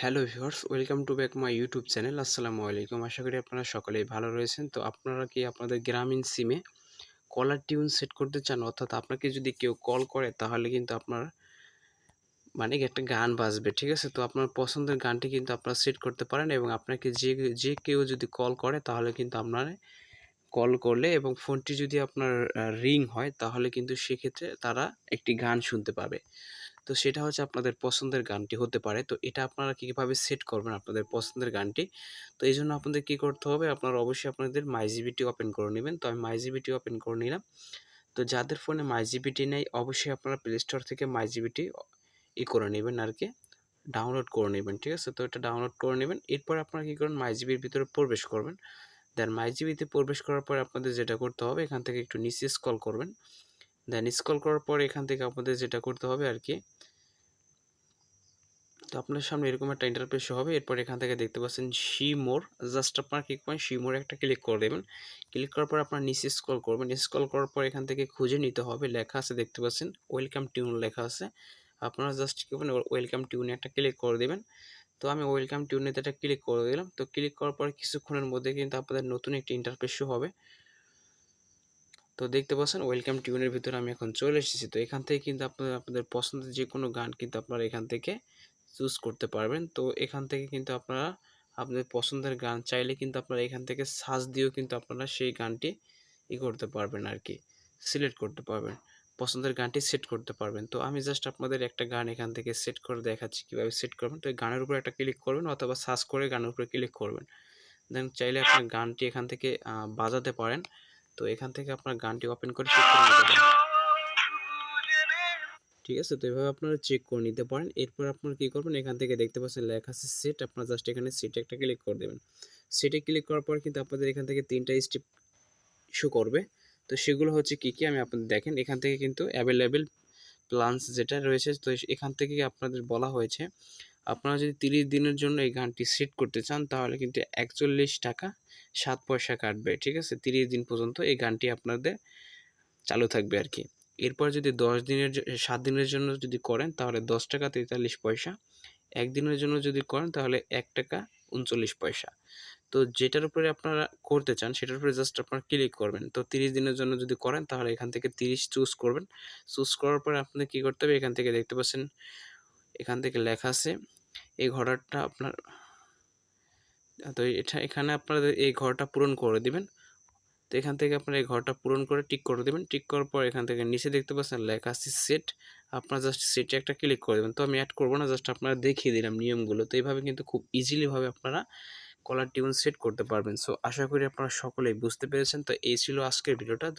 Hello viewers, welcome to back my YouTube channel. আসসালামু আলাইকুম। আশা করি আপনারা সকলেই ভালো রয়েছেন। তো আপনারা কি আপনাদের গ্রামীণ সিমে কলার টিউন সেট করতে চান? অর্থাৎ আপনাকে যদি কেউ কল করে, তাহলে কিন্তু আপনার মানে একটা গান বাজবে, ঠিক আছে? তো আপনার পছন্দের গানটি কিন্তু আপনারা সেট করতে পারেন এবং আপনাকে যে যে কেউ যদি কল করে, তাহলে কিন্তু আপনার কল করলে এবং ফোনটি যদি আপনার রিং হয়, তাহলে কিন্তু সেক্ষেত্রে তারা একটি গান শুনতে পাবে। তো সেটা হচ্ছে আপনাদের পছন্দের গানটি হতে পারে। তো এটা আপনারা কীভাবে সেট করবেন আপনাদের পছন্দের গানটি? তো এই জন্য আপনাদের কী করতে হবে? আপনারা অবশ্যই আপনাদের মাইজিবিটি ওপেন করে নেবেন। তো আমি মাইজিবিটি ওপেন করে নিলাম। তো যাদের ফোনে মাইজিবিটি নেই, অবশ্যই আপনারা প্লে স্টোর থেকে মাইজিবিটি ই করে নেবেন আর কি ডাউনলোড করে নেবেন, ঠিক আছে? তো এটা ডাউনলোড করে নেবেন। এরপর আপনারা কী করবেন? মাইজিবির ভিতরে প্রবেশ করবেন। দেন মাইজিবিতে প্রবেশ করার পর আপনাদের যেটা করতে হবে, এখান থেকে একটু নিচে স্কল করবেন। দেন স্কল করার পর এখান থেকে আপনাদের যেটা করতে হবে আর কি তো আপনার সামনে এরকম একটা ইন্টারফেস হবে। এরপর এখান থেকে দেখতে পাচ্ছেন শি মোর জাস্ট আপনার কি করবেন শি মোর একটা ক্লিক করে দেবেন। ক্লিক করার পর আপনার নিচে স্ক্রল করবেন। স্ক্রল করার পর এখান থেকে খুঁজে নিতে হবে। লেখা আছে দেখতে পাচ্ছেন ওয়েলকাম টিউন লেখা আছে। আপনারা জাস্ট কী করবেন ওয়েলকাম টিউনে একটা ক্লিক করে দেবেন। তো আমি ওয়েলকাম টিউনে একটা ক্লিক করে দিলাম। তো ক্লিক করার পর কিছুক্ষণের মধ্যে কিন্তু আপনাদের নতুন একটি ইন্টারফেস হবে। তো দেখতে পাচ্ছেন ওয়েলকাম টিউনের ভিতরে আমি এখন চলে এসেছি। তো এখান থেকে কিন্তু আপনাদের আপনাদের পছন্দের যে কোনো গান কিন্তু আপনারা এখান থেকে চুজ করতে পারবেন। তো এখান থেকে কিন্তু আপনারা, আপনাদের পছন্দের গান চাইলে কিন্তু আপনারা এখান থেকে সার্চ দিয়েও কিন্তু আপনারা সেই গানটি ই করতে পারবেন আর কি সিলেক্ট করতে পারবেন। পছন্দের গানটি সেট করতে পারবেন। তো আমি জাস্ট আপনাদের একটা গান এখান থেকে সেট করে দেখাচ্ছি কীভাবে সেট করবেন। তো গানের উপর একটা ক্লিক করবেন অথবা সার্চ করে গানের উপরে ক্লিক করবেন। দেন চাইলে আপনার গানটি এখান থেকে বাজাতে পারেন। তো এখান থেকে আপনার গানটি ওপেন করে চেক করে নিতে পারেন। ঠিক আছে? তো এভাবে আপনারা চেক করে নিতে পারেন। এরপর আপনারা কী করবেন? এখান থেকে দেখতে পাচ্ছেন লেখা আছে সেট আপনারা জাস্ট এখানে সেটে একটা ক্লিক করে দেবেন। সেটে ক্লিক করার পর কিন্তু আপনাদের এখান থেকে তিনটা স্টেপ শো করবে। তো সেগুলো হচ্ছে কী কী? আমি আপনাদের দেখেন, এখান থেকে কিন্তু অ্যাভেলেবেল প্লান্স যেটা রয়েছে, তো এখান থেকে আপনাদের বলা হয়েছে, আপনারা যদি তিরিশ দিনের জন্য এই গানটি সেট করতে চান, তাহলে কিন্তু একচল্লিশ টাকা সাত পয়সা কাটবে, ঠিক আছে? তিরিশ দিন পর্যন্ত এই গানটি আপনাদের চালু থাকবে আর কি। এরপর যদি দশ দিনের সাত দিনের জন্য যদি করেন, তাহলে দশ টাকা তেতাল্লিশ পয়সা। একদিনের জন্য যদি করেন, তাহলে এক টাকা উনচল্লিশ পয়সা। তো যেটার উপরে আপনারা করতে চান, সেটার উপরে জাস্ট আপনারা ক্লিক করবেন। তো তিরিশ দিনের জন্য যদি করেন, তাহলে এখান থেকে তিরিশ চুজ করবেন। চুজ করার পরে আপনাদের কী করতে হবে? এখান থেকে দেখতে পাচ্ছেন, এখান থেকে লেখা আছে, এই ঘরটা আপনার, তো এটা এখানে আপনাদের এই ঘরটা পূরণ করে দিবেন। তো এখান থেকে আপনার এই ঘরটা পূরণ করে টিক করে দেবেন। টিক করার পর এখান থেকে নিচে দেখতে পাচ্ছেন লেখা আছে সেট আপনার জাস্ট সেটে একটা ক্লিক করে দেবেন। তো আমি অ্যাড করব না জাস্ট আপনারা দেখিয়ে দিলাম নিয়মগুলো। তো এইভাবে কিন্তু খুব ইজিলিভাবে আপনারা কলার টিউন সেট করতে পারবেন। সো আশা করি আপনারা সকলেই বুঝতে পেরেছেন। তো এই ছিল আজকের ভিডিওটা। তো